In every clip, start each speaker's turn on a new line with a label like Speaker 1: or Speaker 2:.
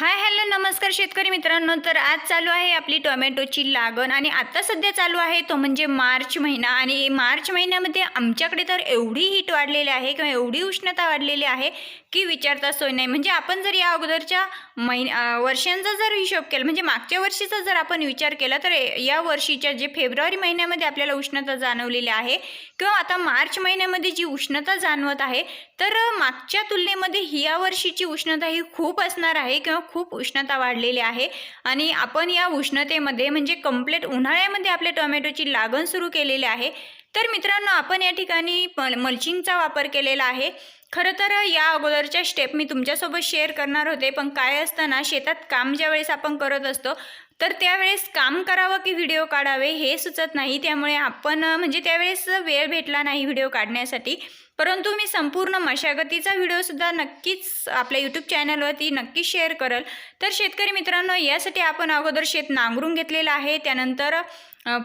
Speaker 1: Hi hello नमस्कार शेतकरी मित्रांनो. तर आज चालू आहे आपली टोमॅटोची लागण आणि आता सध्या चालू आहे तो म्हणजे मार्च महिना आणि मार्च महिन्यामध्ये आमच्याकडे तर एवढी हीट वाढलेली आहे किंवा एवढी उष्णता वाढलेली आहे की विचारता सोय नाही. म्हणजे आपण जर या अगोदरच्या महिन वर्षांचा जर हिशोब केला म्हणजे मागच्या वर्षीचा जर आपण विचार केला तर या वर्षीच्या जे फेब्रुवारी महिन्यामध्ये आपल्याला उष्णता जाणवलेली आहे किंवा आता मार्च महिन्यामध्ये जी उष्णता जाणवत आहे तर मागच्या तुलनेमध्ये ही या वर्षीची उष्णता ही खूप असणार आहे किंवा खूप उष्णता वाढलेली आहे. आणि आपण या उष्णतेमध्ये म्हणजे कंप्लीट उन्हाळ्यामध्ये आपल्या टोमॅटोची लागण सुरू केलेली आहे. तर मित्रांनो आपण या ठिकाणी मल मल्चिंगचा वापर केलेला आहे. खरं तर या अगोदरच्या स्टेप मी तुमच्यासोबत शेअर करणार होते पण काय असताना शेतात काम ज्यावेळेस आपण करत असतो तर त्यावेळेस काम करावं की व्हिडिओ काढावे हे सुचत नाही. त्यामुळे आपण म्हणजे त्यावेळेस वेळ भेटला नाही व्हिडिओ काढण्यासाठी. परंतु मी संपूर्ण मशागतीचा व्हिडिओसुद्धा नक्कीच आपल्या यूट्यूब चॅनलवरती नक्कीच शेअर करेल. तर शेतकरी मित्रांनो यासाठी आपण अगोदर शेत नांगरून घेतलेलं आहे. त्यानंतर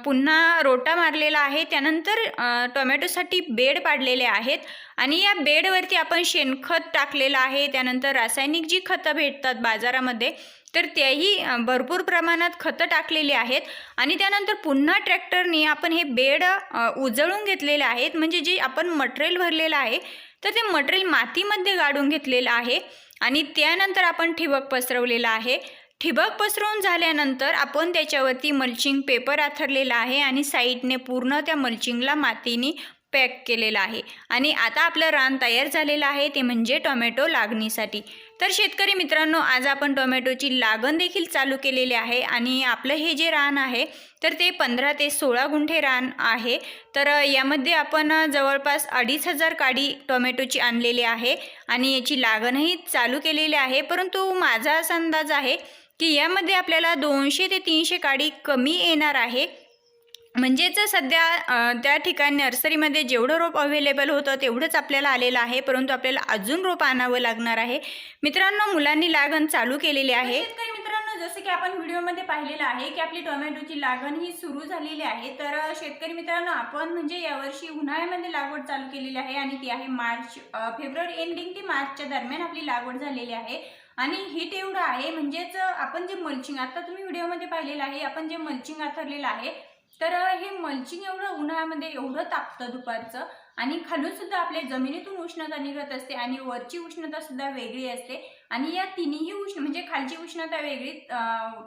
Speaker 1: पुन्हा रोटा मारलेला आहे. त्यानंतर टोमॅटोसाठी बेड पाडलेले आहेत आणि या बेडवरती आपण शेणखत टाकलेलं आहे. त्यानंतर रासायनिक जी खतं भेटतात बाजारामध्ये तर त्याही भरपूर प्रमाणात खतं टाकलेली आहेत. आणि त्यानंतर पुन्हा ट्रॅक्टरने आपण हे बेड उजळून घेतलेले आहेत. म्हणजे जे आपण मटेरियल भरलेलं आहे तर ते मटेरियल मातीमध्ये गाडून घेतलेलं आहे. आणि त्यानंतर आपण ठिबक पसरवलेलं आहे. ठिबक पसरवून झाल्यानंतर आपण त्याच्यावरती मल्चिंग पेपर आथरलेला आहे आणि साईडने पूर्ण त्या मल्चिंगला मातीने पॅक केलेलं आहे. आणि आता आपलं रान तयार झालेलं आहे ते म्हणजे टोमॅटो लागणीसाठी. तर शेतकरी मित्रांनो आज आपण टोमॅटोची लागण देखील चालू केलेली आहे आणि आपलं हे जे रान आहे तर ते पंधरा ते सोळा गुंठे रान आहे. तर यामध्ये आपण जवळपास अडीच हजार काडी टोमॅटोची आणलेली आहे आणि याची लागणही चालू केलेली आहे. परंतु माझा असा अंदाज आहे की यामध्ये आपल्याला दोनशे ते तीनशे काडी कमी येणार आहे. म्हणजेच सध्या त्या ठिकाणी नर्सरीमध्ये जेवढं रोप अवेलेबल होतं तेवढंच आपल्याला आलेलं आहे परंतु आपल्याला अजून रोप आणावं लागणार आहे. मित्रांनो मुलांनी लागण चालू केलेली आहे. मित्रांनो जसं की आपण व्हिडिओमध्ये पाहिलेलं आहे की आपली टोमॅटोची लागण ही सुरू झालेली आहे. तर शेतकरी मित्रांनो आपण म्हणजे यावर्षी उन्हाळ्यामध्ये लागवड चालू केलेली आहे आणि ती आहे मार्च फेब्रुवारी एंडिंग ते मार्चच्या दरम्यान आपली लागवड झालेली आहे. आणि हीट एवढं आहे म्हणजेच आपण जे मल्चिंग आता तुम्ही व्हिडिओमध्ये पाहिलेलं आहे आपण जे मल्चिंग आथरलेलं आहे तर हे मल्चिंग एवढं उन्हाळ्यामध्ये एवढं तापतं दुपारचं आणि खालून सुद्धा आपल्या जमिनीतून उष्णता निघत असते आणि वरची उष्णता सुद्धा वेगळी असते. आणि या तिन्ही उष्ण म्हणजे खालची उष्णता वेगळी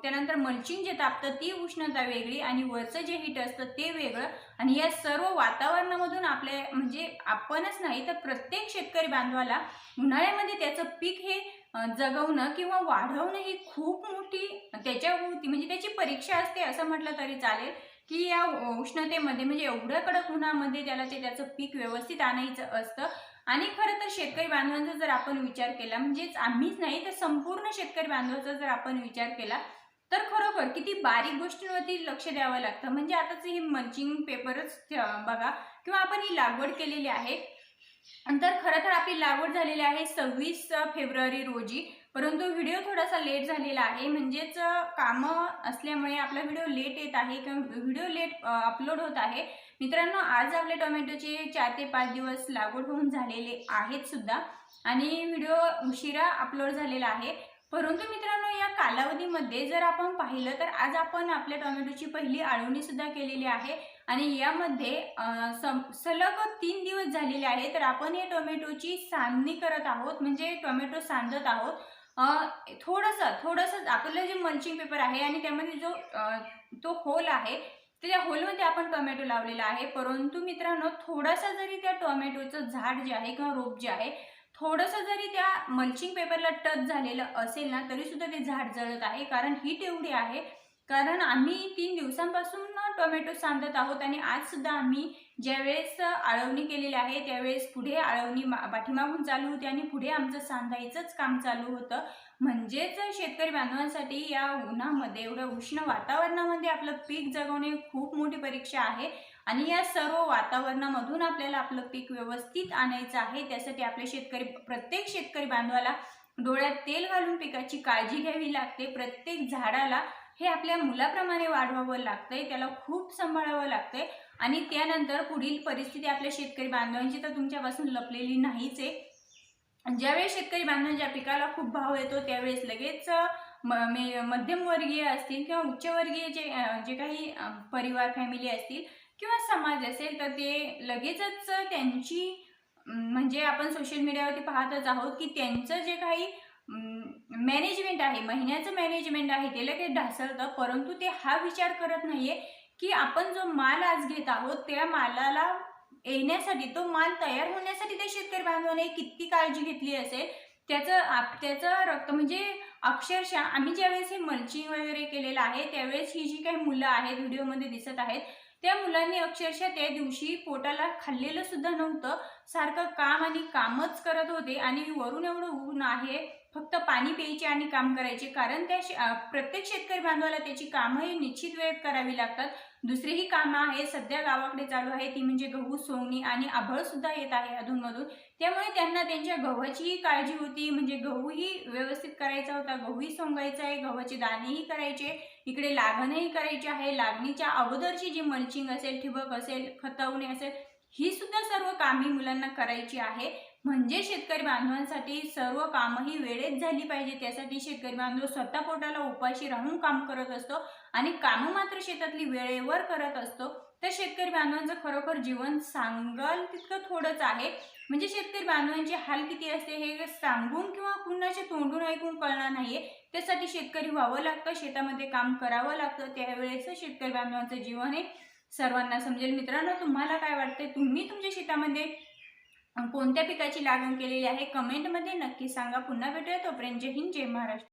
Speaker 1: त्यानंतर मल्चिंग जे तापतं ती उष्णता वेगळी आणि वरचं जे हीट असतं ते वेगळं. आणि या सर्व वातावरणामधून आपले म्हणजे आपणच नाही तर प्रत्येक शेतकरी बांधवाला उन्हाळ्यामध्ये त्याचं पीक हे जगवणं किंवा वाढवणं ही खूप मोठी त्याच्यावरती म्हणजे त्याची परीक्षा असते असं म्हटलं तरी चालेल की या उष्णतेमध्ये म्हणजे एवढ्या कडक उन्हामध्ये त्याला ते त्याचं पीक व्यवस्थित आणायचं असतं. आणि खरं तर शेतकरी बांधवांचा जर आपण विचार केला म्हणजेच आम्हीच नाही तर संपूर्ण शेतकरी बांधवाचा जर आपण विचार केला तर खरोखर किती बारीक गोष्टींवरती लक्ष द्यावं लागतं. म्हणजे आताच हे मल्चिंग पेपरच बघा किंवा आपण ही लागवड केलेली आहे तर खरं तर आपली लागवड झालेली आहे सव्वीस फेब्रुवारी रोजी. परंतु व्हिडिओ थोडासा लेट झालेला आहे. म्हणजेच कामं असल्यामुळे आपला व्हिडिओ लेट येत आहे किंवा व्हिडिओ लेट अपलोड होत आहे. मित्रांनो आज आपल्या टोमॅटोचे चार ते पाच दिवस लागवड होऊन झालेले आहेत सुद्धा. आणि व्हिडिओ उशिरा अपलोड झालेला आहे. परंतु मित्रांनो या कालावधीमध्ये जर आपण पाहिलं तर आज आपण आपल्या टोमॅटोची पहिली आळवणी सुद्धा केलेली आहे. आणि यामध्ये सम- सलग तीन दिवस झालेले आहे तर आपण हे टोमॅटोची सांडणी करत आहोत. म्हणजे टोमॅटो सांडत आहोत. थोडंसं थोडंसं आपलं जे मल्चिंग पेपर आहे आणि त्यामध्ये जो तो होल आहे तर त्या होलमध्ये आपण टोमॅटो लावलेला आहे. परंतु मित्रांनो थोडासा जरी त्या टोमॅटोचं झाड जे आहे किंवा रोप जे आहे थोडंसं जरी त्या मल्चिंग पेपरला टच झालेलं असेल ना तरी सुद्धा ते झाड जळत आहे. कारण हीट एवढी आहे कारण आम्ही तीन दिवसांपासून टोमॅटो सांधत आहोत आणि आज सुद्धा आम्ही ज्यावेळेस आळवणी केलेली आहे त्यावेळेस पुढे आळवणी मा- पाठीमागून चालू होती आणि पुढे आमचं सांधायचंच काम चालू होतं. म्हणजेच शेतकरी बांधवांसाठी या उन्हामध्ये एवढ्या उष्ण वातावरणामध्ये आपलं पीक जगवणे खूप मोठी परीक्षा आहे. आणि या सर्व वातावरणामधून आपल्याला आपलं पीक व्यवस्थित आणायचं आहे. त्यासाठी आपले शेतकरी प्रत्येक शेतकरी बांधवाला डोळ्यात तेल घालून पिकाची काळजी घ्यावी लागते. प्रत्येक झाडाला हे आपल्या मुलाप्रमाणे वाढवावं लागतंय त्याला खूप सांभाळावं लागतंय आणि त्यानंतर पुढील परिस्थिती आपल्या शेतकरी बांधवांची तर तुमच्यापासून लपलेली नाहीच आहे. ज्यावेळेस शेतकरी बांधवांच्या पिकाला खूप भाव येतो त्यावेळेस लगेच म मे मध्यमवर्गीय असतील किंवा उच्चवर्गीय जे जे काही परिवार फॅमिली असतील किंवा समाज असेल तर ते लगेचच त्यांची म्हणजे आपण सोशल मीडियावरती पाहतच आहोत की त्यांचं जे काही मॅनेजमेंट आहे महिन्याचं मॅनेजमेंट आहे ते लगेच ढासळतं परंतु ते हा विचार करत नाहीये की आपण जो माल आज घेत आहोत त्या मालाला येण्यासाठी तो माल तयार होण्यासाठी त्या शेतकरी बांधवाने किती काळजी घेतली असेल त्याचं आप त्याचं रक्त म्हणजे अक्षरशः आम्ही ज्यावेळेस हे मल्चिंग वगैरे केलेलं आहे त्यावेळेस ही जी काही मुलं आहेत व्हिडिओमध्ये दिसत आहेत त्या मुलांनी अक्षरशः त्या दिवशी पोटाला खाल्लेलं सुद्धा नव्हतं. सारखं काम आणि कामच करत होते आणि वरून एवढं ऊन आहे फक्त पाणी प्यायचे आणि काम करायचे. कारण त्या प्रत्येक शेतकरी बांधवाला त्याची कामंही निश्चित वेळेत करावी लागतात. दुसरीही कामं आहे सध्या गावाकडे चालू आहे ती म्हणजे गहू सोंगणी आणि आभळ सुद्धा येत आहे अधूनमधून. त्यामुळे त्यांना त्यांच्या गव्हाचीही काळजी होती म्हणजे गहूही व्यवस्थित करायचा होता गहूही सोंगायचा आहे गव्हाचे दाणेही करायचे इकडे लागणही करायची आहे. लागणीच्या अगोदरची जी मल्चिंग असेल ठिबक असेल खतवणे असेल ही सुद्धा सर्व कामे मुलांना करायची आहे. म्हणजे शेतकरी बांधवांसाठी सर्व कामं ही वेळेत झाली पाहिजे त्यासाठी शेतकरी बांधव स्वतः पोटाला उपाशी राहून काम करत असतो आणि कामं मात्र शेतातली वेळेवर करत असतो. तर शेतकरी बांधवांचं खरोखर जीवन सांगाल तितकं थोडंच आहे. म्हणजे शेतकरी बांधवांचे हाल किती असते हे सांगून किंवा कुणाचे तोंडून ऐकून कळणार नाहीये. त्यासाठी शेतकरी व्हावं लागतं शेतामध्ये काम करावं लागतं. त्यावेळेस शेतकरी बांधवांचं जीवन हे सर्वांना समजेल. मित्रांनो तुम्हाला काय वाटते तुम्ही तुमच्या शेतामध्ये कोणत्या पिकाची लागण केलेली आहे? कमेंटमध्ये नक्की सांगा. पुन्हा भेटूया तोपर्यंत. जय हिंद जय महाराष्ट्र.